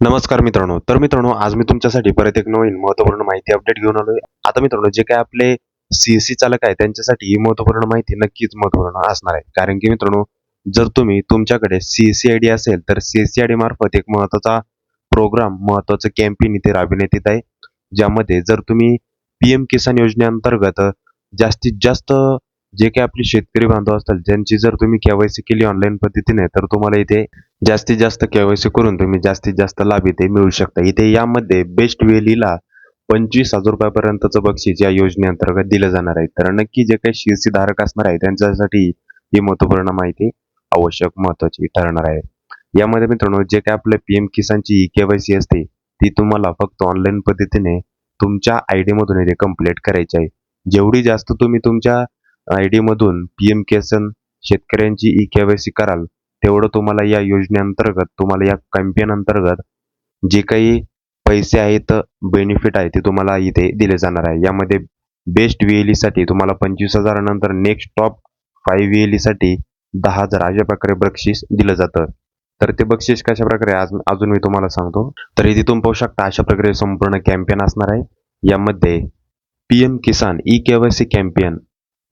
नमस्कार मित्रांनो. तर मित्रांनो आज मी तुमच्यासाठी परत एक नवीन महत्त्वपूर्ण माहिती अपडेट घेऊन आलोय. आता मित्रांनो जे काय आपले सीएससी चालक आहे त्यांच्यासाठी ही महत्त्वपूर्ण माहिती नक्कीच महत्त्वपूर्ण असणार आहे. कारण की मित्रांनो जर तुम्ही तुमच्याकडे सीएससी आय डी असेल तर सीएससी आय डी मार्फत एक महत्त्वाचा प्रोग्राम महत्त्वाचं कॅम्पेन इथे राबविण्यात येत आहे. ज्यामध्ये जर तुम्ही पी एम किसान योजनेअंतर्गत जास्तीत जास्त जे काही आपले शेतकरी बांधव असतात ज्यांची जर तुम्ही केवायसी केली ऑनलाईन पद्धतीने तर तुम्हाला इथे जास्तीत जास्त केवायसी करून तुम्ही जास्तीत जास्त लाभ इथे मिळू शकता. इथे यामध्ये बेस्ट वेलीला पंचवीस हजार रुपयापर्यंतचं बक्षीस या योजनेअंतर्गत दिलं जाणार आहे. तर नक्की जे काही शिरसी धारक असणार आहे त्यांच्यासाठी ही महत्त्वपूर्ण माहिती आवश्यक महत्वाची ठरणार आहे. यामध्ये मित्रांनो जे काही आपल्या पी एम किसानची केवायसी असते ती तुम्हाला फक्त ऑनलाईन पद्धतीने तुमच्या आय डीमधून इथे कंप्लीट करायची आहे. जेवढी जास्त तुम्ही तुमच्या आय डी मधून पी एम केसन शेतकऱ्यांची ई केवायसी कराल तेवढं तुम्हाला या योजनेअंतर्गत तुम्हाला या कॅम्पेन अंतर्गत जे काही पैसे आहेत बेनिफिट आहे ते तुम्हाला इथे दिले जाणार आहे. यामध्ये बेस्ट व्ही साठी तुम्हाला पंचवीस हजारानंतर नेक्स्ट टॉप फाईव्ह व्ही साठी दहा हजार अशा प्रकारे बक्षीस दिलं जातं. तर ते बक्षीस कशा प्रकारे आज अजून मी तुम्हाला सांगतो. तर इथे तुम्ही पाहू शकता अशा प्रकारे संपूर्ण कॅम्पेन असणार आहे. यामध्ये P M Kisan E KYC campaign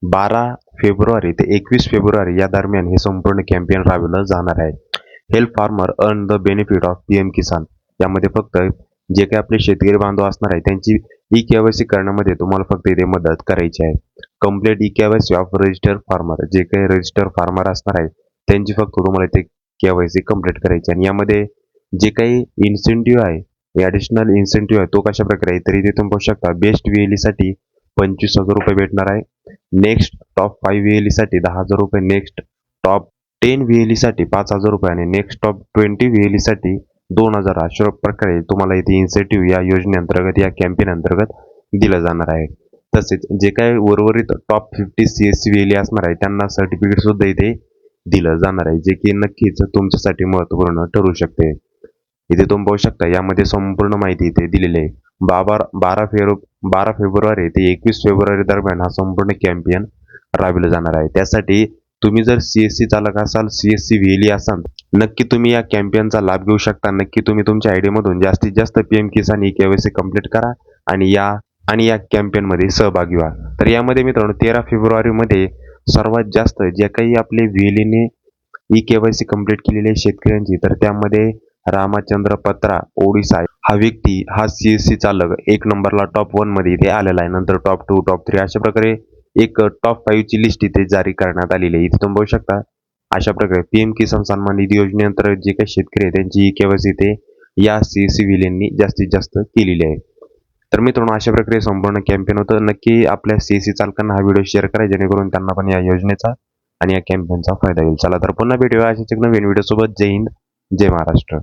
बारा फेब्रुवारी ते एकवीस फेब्रुवारी या दरम्यान हे संपूर्ण कॅम्पेन राबवलं जाणार आहे. Help farmer earn the benefit of P M Kisan यामध्ये फक्त जे काही आपले शेतकरी बांधव असणार आहे त्यांची ई केवायसी करण्यामध्ये तुम्हाला फक्त इथे मदत करायची आहे. Complete E KYC of register farmer जे काही रजिस्टर फार्मर असणार आहे त्यांची फक्त तुम्हाला इथे केवायसी कंप्लीट करायची आणि यामध्ये जे काही इन्सेंटिव्ह आहे ॲडिशनल इन्सेंटिव्ह आहे तो कशा प्रकारे आहे? तर इथे तुम्ही पाहू शकता बेस्ट व्ही ईसाठी पंचवीस हजार रुपये भेटणार आहे. नेक्स्ट टॉप फाईव्ह व्ही साठी दहा हजार रुपये. नेक्स्ट टॉप टेन व्ही साठी पाच हजार रुपये आणि नेक्स्ट टॉप ट्वेंटी व्ही साठी दोन हजार. अशा प्रकारे तुम्हाला इथे इन्सेटिव्ह या योजनेअंतर्गत या कॅम्पेन अंतर्गत दिलं जाणार आहे तसेच जे काही उर्वरित top fifty C S C V असणार आहे त्यांना सर्टिफिकेट सुद्धा इथे दिलं जाणार आहे जे की नक्कीच तुमच्यासाठी महत्त्वपूर्ण ठरू शकते. इथे तुम्ही पाहू शकता यामध्ये संपूर्ण माहिती इथे दिलेली आहे. बाबा बारा फेब्रु बारा फेब्रुवारी ते एकवीस फेब्रुवारी दरम्यान हा संपूर्ण कॅम्पेन राबविला जाणार आहे. त्यासाठी तुम्ही जर सी एस सी चालक असाल सी एस सी व्ही असाल नक्की तुम्ही या कॅम्पेनचा लाभ घेऊ शकता. नक्की तुम्ही तुमच्या आय जास्तीत जास्त P M Kisan E KYC complete करा आणि या आणि या कॅम्पेनमध्ये सहभागी व्हा. तर यामध्ये मित्रांनो तेरा फेब्रुवारीमध्ये सर्वात जास्त जे काही आपले व्हीलीने ई केवायसी कंप्लीट केलेले शेतकऱ्यांची तर त्यामध्ये रामचंद्र पत्रा ओडिसा. हा व्यक्ती हा सी एस सी चालक एक नंबरला टॉप वनमध्ये इथे आलेला आहे. नंतर टॉप टू टॉप थ्री अशा प्रकारे एक टॉप फाईव्ह ची लिस्ट इथे जारी करण्यात आलेली आहे. इथे तुम्ही बघू शकता अशा प्रकारे पीएम किसान सन्मान निधी योजनेअंतर्गत जे काही शेतकरी आहे त्यांची ई केवायसी इथे या सी एस सी जास्तीत जास्त केलेली आहे. तर मित्रांनो अशा प्रकारे संपूर्ण कॅम्पेन होतं. नक्की आपल्या सी एस सी चालकांना हा व्हिडिओ शेअर करा जेणेकरून त्यांना पण या योजनेचा आणि या कॅम्पेनचा फायदा होईल. चला तर पुन्हा भेटूया अशाच एक नवीन व्हिडिओ सोबत. जय हिंद जय महाराष्ट्र.